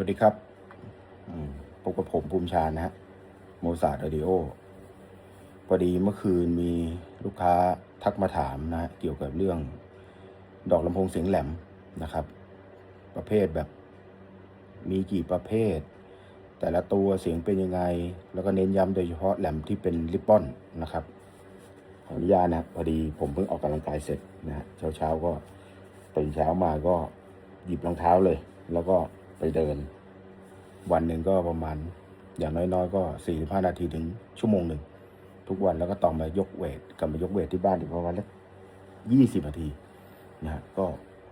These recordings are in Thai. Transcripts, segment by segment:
สวัสดีครับพบกับผมภูมิชานะฮะ โมซาร์ดอดิโอพอดีเมื่อคืนมีลูกค้าทักมาถามนะฮะ เกี่ยวกับเรื่อง ดอกลำโพงเสียงแหลมนะครับ ประเภทแบบมีกี่ประเภท แต่ละตัวเสียงเป็นยังไง แล้วก็เน้นย้ำโดยเฉพาะแหลมที่เป็นริบบอนนะครับ ขออนุญาตนะพอดีผมเพิ่งออกกำลังกายเสร็จนะฮะเช้าเช้าก็ตื่นเช้ามาก็หยิบรองเท้าเลย แล้วก็ ไปเดิน วันหนึ่งก็ประมาณ อย่างน้อยๆ ก็สี่ห้านาทีถึงชั่วโมงหนึ่ง ทุกวันแล้วก็ต่อมายกเวทกลับมายกเวทที่บ้านอีกประมาณสักยี่สิบนาทีนะก็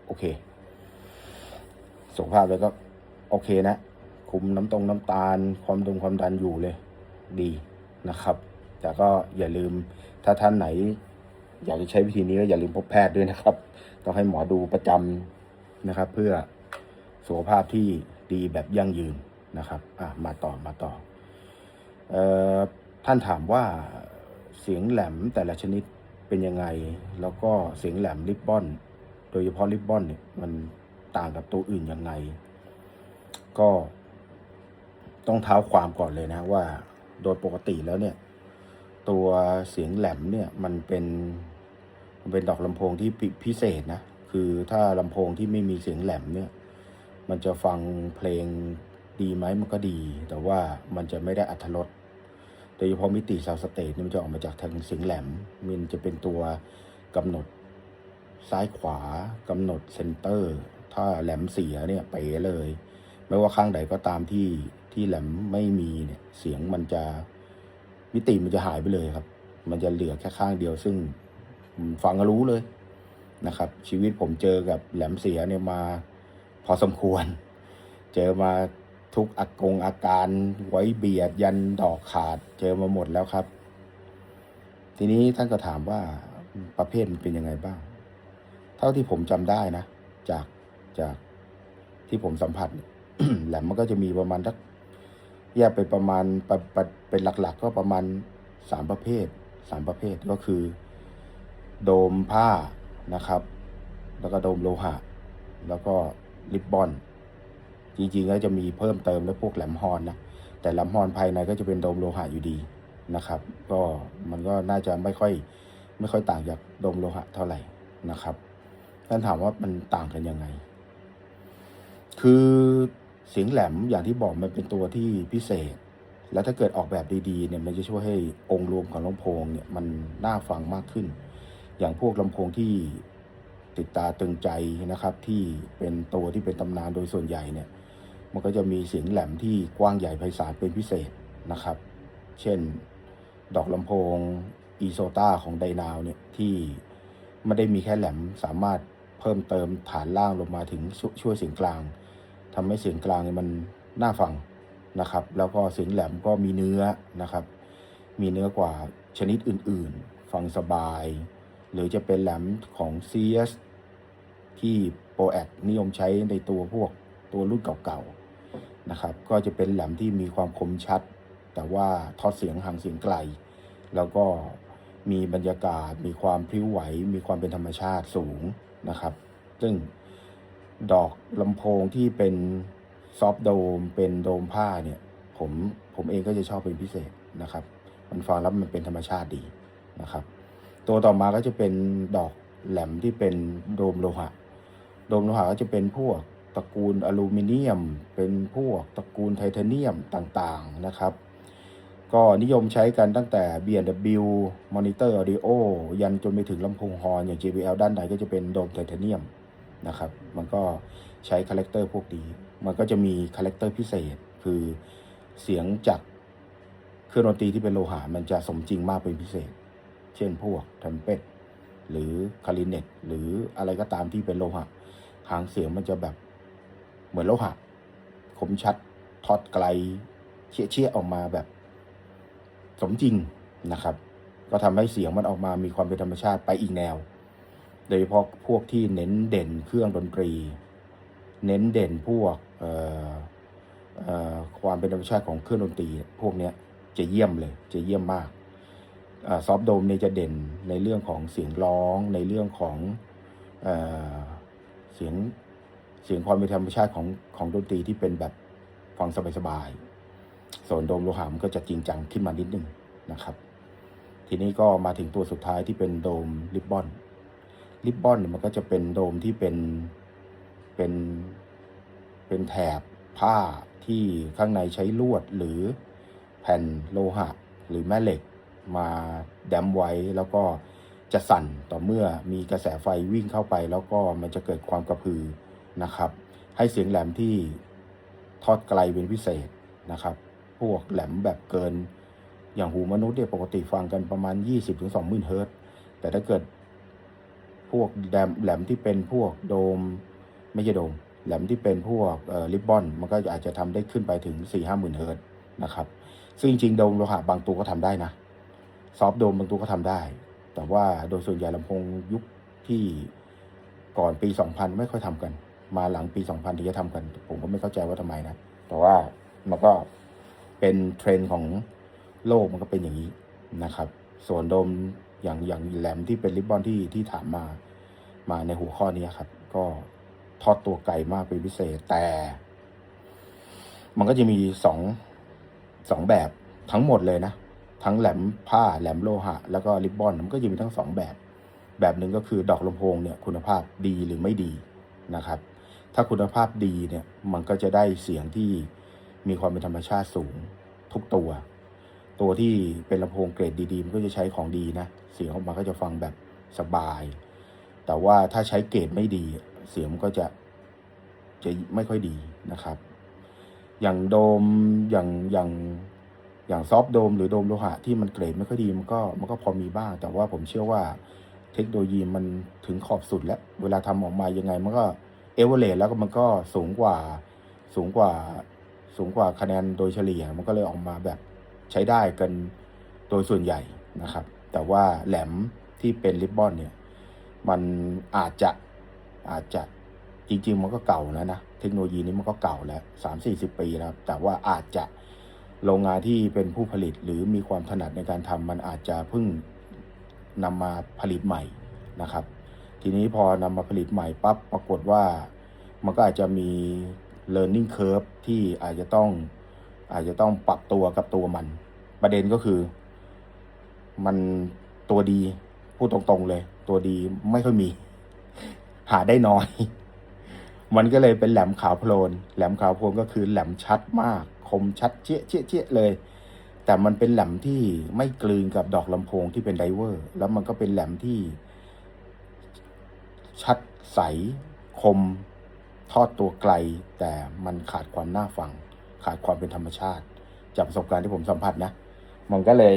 โอเค สุขภาพแล้วก็ โอเคนะ คุมน้ำตรงน้ำตาล ความดงความดันอยู่เลย ดีนะครับ แต่ก็อย่าลืมถ้าท่านไหน อยากจะใช้วิธีนี้ก็อย่าลืมพบแพทย์ด้วยนะครับ ต้องให้หมอดูประจำนะครับ เพื่อ สุขภาพที่ดีแบบยั่งยืนนะครับอะมาต่อมาต่อออท่านถามว่าเสียงแหลมแต่ละชนิดเป็นยังไง แล้วก็เสียงแหลมริบบอน โดยเฉพาะริบบอนเนี่ยมันต่างกับตัวอื่นยังไง ก็ต้องเท้าความก่อนเลยนะว่าโดยปกติแล้วเนี่ย ตัวเสียงแหลมเนี่ยมันเป็นมันเป็นดอกลำโพงที่พิพิเศษนะ คือถ้าลำโพงที่ไม่มีเสียงแหลมเนี่ย มันจะฟังเพลงดีไหมมันก็ดี แต่ว่ามันจะไม่ได้อัธรสโดยเฉพาะมิติซาวสเตจมันจะออกมาจากทางเสียงแหลม มันจะเป็นตัวกำหนดซ้ายขวากำหนดเซนเตอร์ ถ้าแหลมเสียเนี่ยไปเลย ไม่ว่าข้างใดก็ตามที่ที่แหลมไม่มีเนี่ยเสียงมันจะมิติมันจะหายไปเลยครับ มันจะเหลือแค่ข้างเดียว ซึ่งฟังก็รู้เลยนะครับ ชีวิตผมเจอกับแหลมเสียเนี่ยมา พอสมควร เจอมาทุกอากงอาการไว้เบียดยันดอกขาด เจอมาหมดแล้วครับ ทีนี้ท่านก็ถามว่าประเภทมันเป็นยังไงบ้าง เท่าที่ผมจำได้นะ จากจากที่ผมสัมผัสแหลมมันก็จะมีประมาณทักแยกไปประมาณปปเป็นหลักๆ ก็ประมาณสามประเภทสามประเภทก็คือ โดมผ้านะครับ แล้วก็โดมโลหะ แล้วก็ ริบบอน จริงๆก็จะมีเพิ่มเติมด้วพวกแหลมฮอนนะ แต่แหลมฮอนภายในก็จะเป็นโดมโลหะอยู่ดีนะครับ ก็มันก็น่าจะไม่ค่อยไม่ค่อยต่างจากโดมโลหะเท่าไหร่นะครับท่านถามว่ามันต่างกันยังไง คือเสียงแหลมอย่างที่บอกมันเป็นตัวที่พิเศษ แล้วถ้าเกิดออกแบบดีๆเนี่ยมันจะช่วยให้องค์รวมของลำโพงเนี่ยมันน่าฟังมากขึ้น อย่างพวกลำโพงที่ ติดตาตึงใจนะครับ ที่เป็นตัวที่เป็นตำนานโดยส่วนใหญ่เนี่ยมันก็จะมีเสียงแหลมที่กว้างใหญ่ไพศาลเป็นพิเศษนะครับ เช่น ดอกลำโพงอีโซตาของไดนาวเนี่ยที่ไม่ได้มีแค่แหลมสามารถเพิ่มเติมฐานล่างลงมาถึงชช่วยเสียงกลางทำให้เสียงกลางเนี่ยมันน่าฟังนะครับ แล้วก็เสียงแหลมก็มีเนื้อนะครับ มีเนื้อกว่าชนิดอื่น ๆ ฟังสบาย หรือจะเป็นแหลมของ CS ที่โปรแอดนิยมใช้ในตัวพวกตัวรุ่นเก่าๆนะครับ ก็จะเป็นแหลมที่มีความคมชัด แต่ว่าทอดเสียงห่างเสียงไกล แล้วก็มีบรรยากาศ มีความพริ้วไหว มีความเป็นธรรมชาติสูงนะครับ ซึ่งดอกลำโพงที่เป็นซอฟต์โดม เป็นโดมผ้าเนี่ยผมผมเองก็จะชอบเป็นพิเศษนะครับ มันฟังแล้วมันเป็นธรรมชาติดีนะครับ ตัวต่อมาก็จะเป็นดอกแหลมที่เป็นโดมโลหะ โดมโลหะก็จะเป็นพวกตระกูลอลูมิเนียม เป็นพวกตระกูลไทเทเนียมต่างๆนะครับ ก็นิยมใช้กันตั้งแต่ B&W Monitor Audio ยันจนไปถึงลำโพงฮอร์นอย่าง JBL ด้านในก็จะเป็นโดมไทเทเนียมนะครับ มันก็ใช้คาแรคเตอร์พวกนี้ มันก็จะมีคาแรคเตอร์พิเศษ คือเสียงจากเครื่องดนตรีที่เป็นโลหะมันจะสมจริงมากเป็นพิเศษ เช่นพวกทัมเป็ตหรือคาริเนตหรืออะไรก็ตามที่เป็นโลหะ หางเสียงมันจะแบบเหมือนโลหะคมชัดทอดไกล เชี่ยเชี่ยออกมาแบบ สมจริงนะครับ ก็ทำให้เสียงมันออกมามีความเป็นธรรมชาติไปอีกแนว โดยเฉพาะพวกที่เน้นเด่นเครื่องดนตรี เน้นเด่นพวกความเป็นธรรมชาติของเครื่องดนตรี พวกเนี้ยจะเยี่ยมเลย จะเยี่ยมมากซอฟโดมเนี่ยจะเด่นในเรื่องของเสียงร้องในเรื่องของ เสียงเสียงความเป็นธรรมชาติของของดนตรีที่เป็นแบบฟังสบายๆส่วนโดมโลหะมันก็จะจริงจังขึ้นมานิดนึงนะครับ ทีนี้ก็มาถึงตัวสุดท้ายที่เป็นโดมริบบอนริบบอนเนี่ยมันก็จะเป็นโดมที่เป็นเป็นเป็นแถบผ้าที่ข้างในใช้ลวดหรือแผ่นโลหะ หรือแม่เหล็กมาแดมไว้แล้วก็ จะสั่นต่อเมื่อมีกระแสไฟวิ่งเข้าไป แล้วก็มันจะเกิดความกระพือนะครับ ให้เสียงแหลมที่ทอดไกลเป็นพิเศษนะครับ พวกแหลมแบบเกิน อย่างหูมนุษย์เนี่ยปกติฟังกันประมาณ 20-20,000เฮิรตซ์แต่ถ้าเกิดพวกแหลมแหลมที่เป็นพวกโดมไม่ใช่โดม แหลมที่เป็นพวกริบบอน มันก็อาจจะทำได้ขึ้นไปถึง 4-5หมื่นเฮิรตซ์นะครับ ซึ่งจริงๆโดมโลหะบางตัวก็ทำได้นะ ซอฟโดมบางตัวก็ทำได้ แต่ว่าโดยส่วนใหญ่ลำโพงยุคที่ก่อนปี 2000 ไม่ค่อยทำกัน มาหลังปี 2000 ถึงจะทำกัน ผมก็ไม่เข้าใจว่าทำไมนะ แต่ว่ามันก็เป็นเทรนด์ของโลกมันก็เป็นอย่างนี้นะครับ ส่วนโดมอย่างอย่างแหลมที่เป็นริบบอนที่ที่ถามมามาในหัวข้อนี้ครับ ก็ทอดตัวไกลมากเป็นพิเศษแต่ มันก็จะมีสองสองแบบทั้งหมดเลยนะ ทั้งแหลมผ้าแหลมโลหะ แล้วก็ริบบอนมันก็จะมีทั้งสองแบบ แบบหนึ่งก็คือดอกลำโพงเนี่ยคุณภาพดีหรือไม่ดีนะครับ ถ้าคุณภาพดีเนี่ยมันก็จะได้เสียงที่มีความเป็นธรรมชาติสูงทุกตัว ตัวที่เป็นลำโพงเกรดดีๆมันก็จะใช้ของดีนะเสียงออกมาก็จะฟังแบบสบาย แต่ว่าถ้าใช้เกรดไม่ดี เสียงมันก็จะจะไม่ค่อยดีนะครับ อย่างโดมอย่างอย่าง อย่างซอฟโดมหรือโดมโลหะที่มันเกรดไม่ค่อยดีมันก็มันก็พอมีบ้าง แต่ว่าผมเชื่อว่าเทคโนโลยีมันถึงขอบสุดแล้ว เวลาทำออกมายังไงมันก็เอเวอเรสแล้วก็มันก็สูงกว่าสูงกว่าสูงกว่าคะแนนโดยเฉลี่ยมันก็เลยออกมาแบบใช้ได้กันโดยส่วนใหญ่นะครับ แต่ว่าแหลมที่เป็นริบบอนเนี่ยมันอาจจะอาจจะจริง ๆ มันก็เก่าแล้วนะ เทคโนโลยีนี้มันก็เก่าแล้วสามสี่สิบปีแล้ว แต่ว่าอาจจะ โรงงานที่เป็นผู้ผลิตหรือมีความถนัดในการทำมันอาจจะเพิ่งนำมาผลิตใหม่นะครับ ทีนี้พอนำมาผลิตใหม่ปั๊บปรากฏว่ามันก็อาจจะมี learning curve ที่อาจจะต้องอาจจะต้องปรับตัวกับตัวมัน ประเด็นก็คือ มันตัวดีพูดตรงๆเลย ตัวดีไม่ค่อยมี หาได้น้อย มันก็เลยเป็นแหลมขาวโพลน แหลมขาวโพลนก็คือแหลมชัดมาก คมชัดเจี๊ยเจี๊ยเจี๊ยเลย แต่มันเป็นแหลมที่ไม่กลืนกับดอกลำโพงที่เป็นไดเวอร์ แล้วมันก็เป็นแหลมที่ ชัดใส คม ทอดตัวไกล แต่มันขาดความน่าฟัง ขาดความเป็นธรรมชาติ จากประสบการณ์ที่ผมสัมผัสนะ มันก็เลย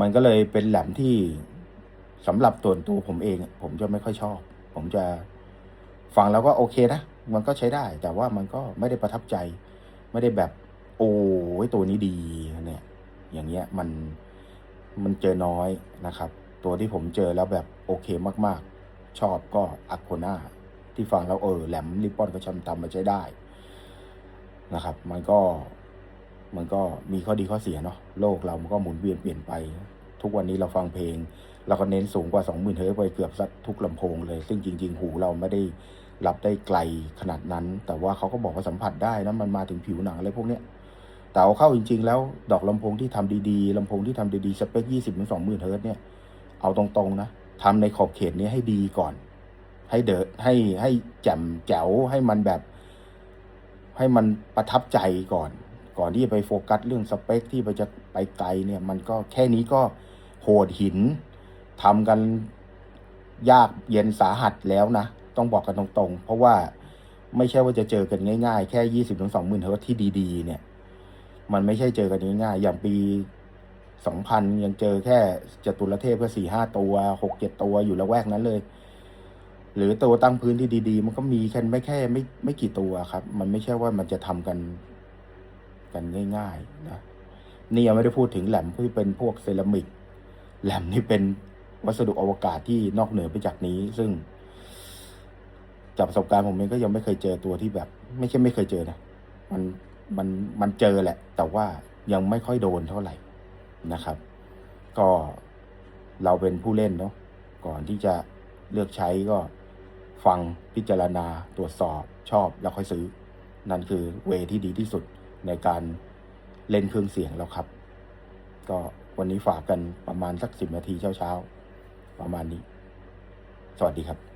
มันก็เลยเป็นแหลมที่สำหรับตัวตัวผมเอง ผมจะไม่ค่อยชอบ ผมจะฟังแล้วก็โอเคนะ มันก็ใช้ได้ แต่ว่ามันก็ไม่ได้ประทับใจ ไม่ได้แบบโอ้ยตัวนี้ดีเนี่ย อย่างเงี้ยมันมันเจอน้อยนะครับ ตัวที่ผมเจอแล้วแบบโอเคมากๆ ชอบก็อัคโคนาที่ฟังแล้วเออแหลมริปปอนก็ชำทำมาใช้ได้นะครับ มันก็มันก็มีข้อดีข้อเสียเนาะโลกเรามันก็หมุนเวียนเปลี่ยนไป ทุกวันนี้เราฟังเพลง เราก็เน้นสูงกว่า 20,000เฮิร์ตไปเกือบสักทุกลำโพงเลย ซึ่งจริง ๆ หูเราไม่ได้ รับได้ไกลขนาดนั้น แต่ว่าเขาก็บอกว่าสัมผัสได้นะมันมาถึงผิวหนังอะไรพวกเนี้ยแต่เอาเข้าจริง ๆ แล้วดอกลำโพงที่ทำดีๆลำโพงที่ทำดีๆสเปคยี่สิบถึงสองหมื่นเฮิร์ตซ์เนี่ยเอาตรงๆนะทำในขอบเขตนี้ให้ดีก่อน ให้เดอให้ให้แจ่มแจ๋วให้มันแบบ ให้มันประทับใจก่อน ก่อนที่จะไปโฟกัสเรื่องสเปคที่ไปจะไปไกลเนี่ย มันก็แค่นี้ก็โหดหินทำกันยากเย็นสาหัสแล้วนะ ต้องบอกกันตรงๆ เพราะว่าไม่ใช่ว่าจะเจอกันง่ายๆ แค่ยี่สิบถึงสองหมื่นเฮิร์ตที่ดีๆ เนี่ย มันไม่ใช่เจอกันง่ายๆ อย่างปีสองพันยังเจอแค่จตุรเทพก็สี่ห้าตัวหกเจ็ดตัวอยู่ละแวกนั้นเลย หรือตัวตั้งพื้นที่ดีๆ มันก็มีแค่ไม่แค่ไม่ไม่กี่ตัวครับ มันไม่ใช่ว่ามันจะทำกันกันง่าย ๆ นะนี่ยังไม่ได้พูดถึงแหลมที่เป็นพวกเซรามิก แหลมนี่เป็นวัสดุอวกาศที่นอกเหนือไปจากนี้ซึ่ง จากประสบการณ์ผมเองก็ยังไม่เคยเจอตัวที่แบบ ไม่ใช่ไม่เคยเจอนะมันมันมันเจอแหละ แต่ว่ายังไม่ค่อยโดนเท่าไหร่นะครับ ก็เราเป็นผู้เล่นเนาะก่อนที่จะเลือกใช้ก็ฟังพิจารณาตรวจสอบชอบแล้วค่อยซื้อ นั่นคือเวที่ดีที่สุดในการเล่นเครื่องเสียงแล้วครับ ก็วันนี้ฝากกันประมาณสักสิบนาทีเช้าๆ ประมาณนี้ สวัสดีครับ